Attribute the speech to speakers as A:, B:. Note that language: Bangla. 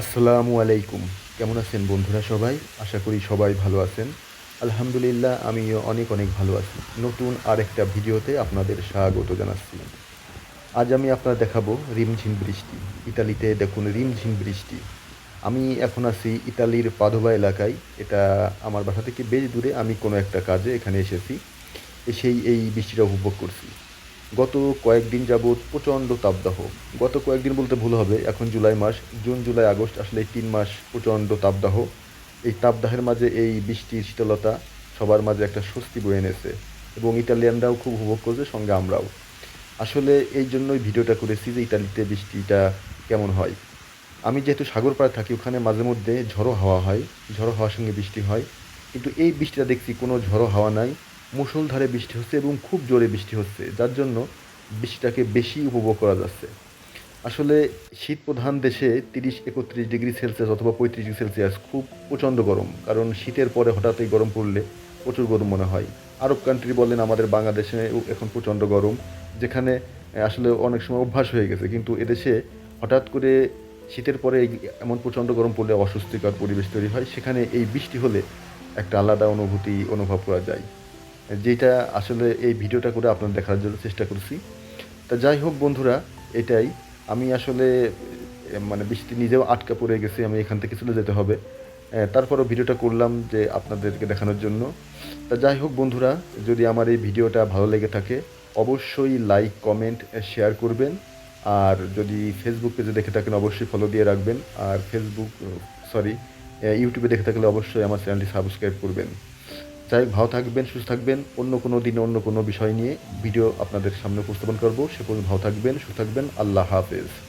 A: আসসালামু আলাইকুম। কেমন আছেন বন্ধুরা সবাই? আশা করি সবাই ভালো আছেন। আলহামদুলিল্লাহ, আমিও অনেক অনেক ভালো আছি। নতুন আরেকটা ভিডিওতে আপনাদের স্বাগত জানাচ্ছি। আজ আমি আপনার দেখাবো রিমঝিম বৃষ্টি। ইতালিতে দেখুন, রিমঝিম বৃষ্টি। আমি এখন আছি ইতালির পাদোবা এলাকায়। এটা আমার বাসা থেকে বেশ দূরে। আমি কোনো একটা কাজে এখানে এসেছি। এসেই এই বৃষ্টিটা উপভোগ করছি। গত কয়েকদিন যাবৎ প্রচণ্ড তাপদাহ। গত কয়েকদিন বলতে ভুল হবে, এখন জুলাই মাস, জুন, জুলাই, আগস্ট আসলে তিন মাস প্রচণ্ড তাপদাহ। এই তাপদাহের মাঝে এই বৃষ্টির শীতলতা সবার মাঝে একটা স্বস্তি বয়ে এনেছে এবং ইটালিয়ানরাও খুব উপভোগ করছে, সঙ্গে আমরাও। আসলে এই জন্যই ভিডিওটা করেছি যে ইতালিতে বৃষ্টিটা কেমন হয়। আমি যেহেতু সাগর পাড়ে থাকি, ওখানে মাঝে মধ্যে ঝড়ো হাওয়া হয়, ঝড়ো হাওয়ার সঙ্গে বৃষ্টি হয়। কিন্তু এই বৃষ্টিটা দেখছি কোনো ঝড়ো হাওয়া নাই। মুষলধারে বৃষ্টি হচ্ছে এবং খুব জোরে বৃষ্টি হচ্ছে, যার জন্য বৃষ্টিটাকে বেশি উপভোগ করা যাচ্ছে। আসলে শীত প্রধান দেশে তিরিশ একত্রিশ ডিগ্রি সেলসিয়াস অথবা পঁয়ত্রিশ ডিগ্রি সেলসিয়াস খুব প্রচণ্ড গরম, কারণ শীতের পরে হঠাৎই গরম পড়লে প্রচুর গরম মনে হয়। আরব কান্ট্রি বলেন, আমাদের বাংলাদেশে এখন প্রচণ্ড গরম, যেখানে আসলে অনেক সময় অভ্যাস হয়ে গেছে, কিন্তু এদেশে হঠাৎ করে শীতের পরে এমন প্রচণ্ড গরম পড়লে অস্বস্তিকর পরিবেশ তৈরি হয়, সেখানে এই বৃষ্টি হলে একটা আলাদা অনুভূতি অনুভব করা যায়। যেটা আসলে এই ভিডিওটা করে আপনার দেখার জন্য চেষ্টা করছি। তা যাই হোক বন্ধুরা, এটাই। আমি আসলে মানে বৃষ্টি নিজেও আটকা পড়ে গেছি, আমি এখান থেকে চলে যেতে হবে। তারপরও ভিডিওটা করলাম যে আপনাদেরকে দেখানোর জন্য। তা যাই হোক বন্ধুরা, যদি আমার এই ভিডিওটা ভালো লেগে থাকে, অবশ্যই লাইক, কমেন্ট শেয়ার করবেন। আর যদি ফেসবুক পেজে দেখে থাকেন, অবশ্যই ফলো দিয়ে রাখবেন। আর ফেসবুক সরি ইউটিউবে দেখে থাকলে অবশ্যই আমার চ্যানেলটি সাবস্ক্রাইব করবেন। যাই ভালো থাকবেন, সুস্থ থাকবেন। অন্য কোনো দিনে অন্য কোনো বিষয় নিয়ে ভিডিও আপনাদের সামনে উপস্থাপন করব। সে পর্যন্ত ভালো থাকবেন, সুস্থ থাকবেন। আল্লাহ হাফেজ।